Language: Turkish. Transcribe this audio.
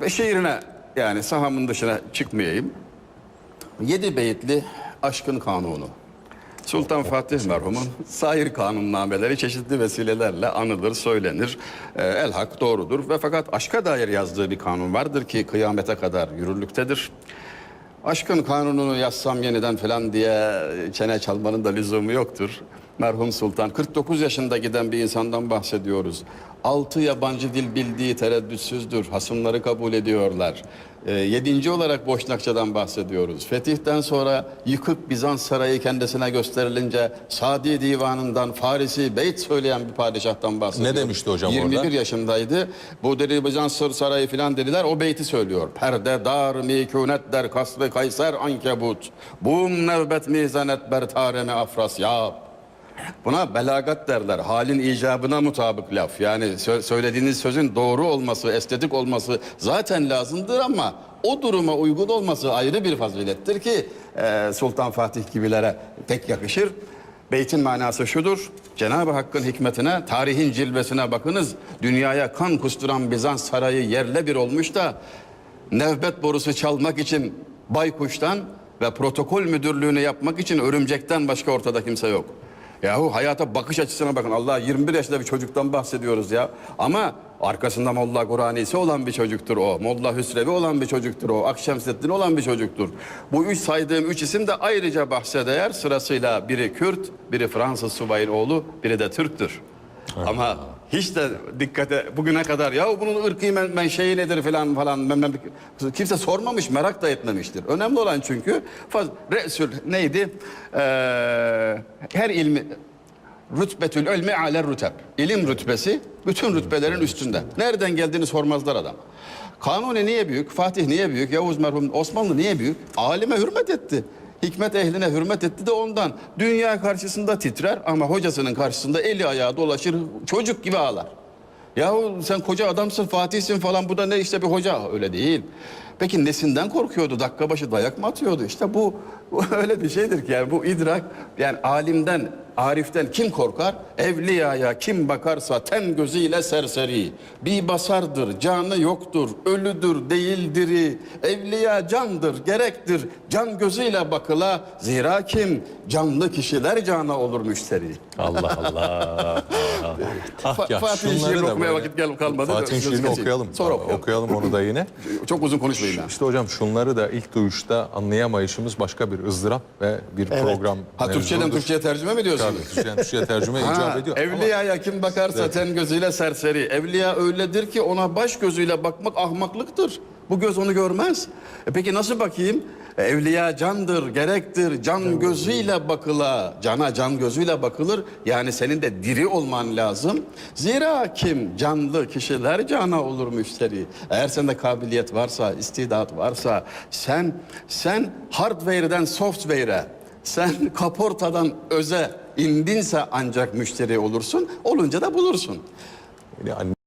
Ve şiirine yani sahamın dışına çıkmayayım. Yedi beyitli aşkın kanunu. Sultan Fatih merhumun sair kanunnameleri çeşitli vesilelerle anılır, söylenir. Ee, el hak doğrudur ve fakat aşka dair yazdığı bir kanun vardır ki kıyamete kadar yürürlüktedir. Aşkın kanununu yazsam yeniden falan diye çene çalmanın da lüzumu yoktur. Merhum Sultan 49 yaşında giden bir insandan bahsediyoruz. Altı yabancı dil bildiği tereddütsüzdür. Hasımları kabul ediyorlar. Ee, yedinci olarak Boşnakçadan bahsediyoruz. Fetihten sonra yıkık Bizans sarayı kendisine gösterilince Sadi Divanı'ndan Farisi beyt söyleyen bir padişahtan bahsediyoruz. Ne demişti hocam 21 orada? yaşındaydı. Bu dedi Bizans sarayı filan dediler. O beyti söylüyor. Perde dar mikûnet der kasrı kayser ankebut. Bum nevbet mizanet ber tareme afrasyab. Buna belagat derler. Halin icabına mutabık laf. Yani sö- söylediğiniz sözün doğru olması, estetik olması zaten lazımdır ama o duruma uygun olması ayrı bir fazilettir ki e, Sultan Fatih gibilere pek yakışır. Beytin manası şudur. Cenab-ı Hakk'ın hikmetine, tarihin cilvesine bakınız. Dünyaya kan kusturan Bizans sarayı yerle bir olmuş da nevbet borusu çalmak için baykuştan ve protokol müdürlüğünü yapmak için örümcekten başka ortada kimse yok. Yahu hayata bakış açısına bakın. Allah 21 yaşında bir çocuktan bahsediyoruz ya. Ama arkasında Molla Kur'anisi olan bir çocuktur o. Molla Hüsrevi olan bir çocuktur o. Akşemseddin olan bir çocuktur. Bu üç saydığım üç isim de ayrıca bahse değer. Sırasıyla biri Kürt, biri Fransız subayın oğlu, biri de Türktür. Ama hiç de dikkate bugüne kadar ya bunun ırkı men, menşei nedir falan falan mem- mem- kimse sormamış merak da etmemiştir. Önemli olan çünkü faz, Resul neydi? Ee, her ilmi rütbetül ilmi aler rüteb. İlim rütbesi bütün rütbelerin üstünde. Nereden geldiğini sormazlar adam. Kanuni niye büyük? Fatih niye büyük? Yavuz merhum Osmanlı niye büyük? Alime hürmet etti. Hikmet ehline hürmet etti de ondan. Dünya karşısında titrer ama hocasının karşısında eli ayağı dolaşır çocuk gibi ağlar. Yahu sen koca adamsın Fatih'sin falan bu da ne işte bir hoca öyle değil. Peki nesinden korkuyordu? Dakika başı dayak mı atıyordu? İşte bu, bu öyle bir şeydir ki yani bu idrak yani alimden, ariften kim korkar? Evliyaya kim bakarsa ten gözüyle serseri. Bir basardır, canı yoktur, ölüdür, değildir. Evliya candır, gerektir. Can gözüyle bakıla. Zira kim? Canlı kişiler cana olur müşteri. Allah Allah. ah Fa- ya Fatih'in şiirini okumaya vakit gel- kalmadı. Fatih'in şiirini okuyalım. Sonra okuyalım. okuyalım onu da yine. Çok uzun konuşmayayım ben. İşte hocam şunları da ilk duyuşta anlayamayışımız başka bir ızdırap ve bir program Ha Türkçeden. Türkçe'ye tercüme mi diyorsunuz? Tabii, Türkçeden Türkçe'ye tercüme icap ediyor. Ama evliyaya kim bakarsa ten gözüyle serseri. Evliya öyledir ki ona baş gözüyle bakmak ahmaklıktır. Bu göz onu görmez. E peki nasıl bakayım? Evliya candır, gerektir. Can gözüyle bakıla. Cana can gözüyle bakılır. Yani senin de diri olman lazım. Zira kim canlı kişiler cana olur müşteri. Eğer sende kabiliyet varsa, istidat varsa sen sen hardware'den software'e sen kaportadan öze indinse ancak müşteri olursun. Olunca da bulursun. yani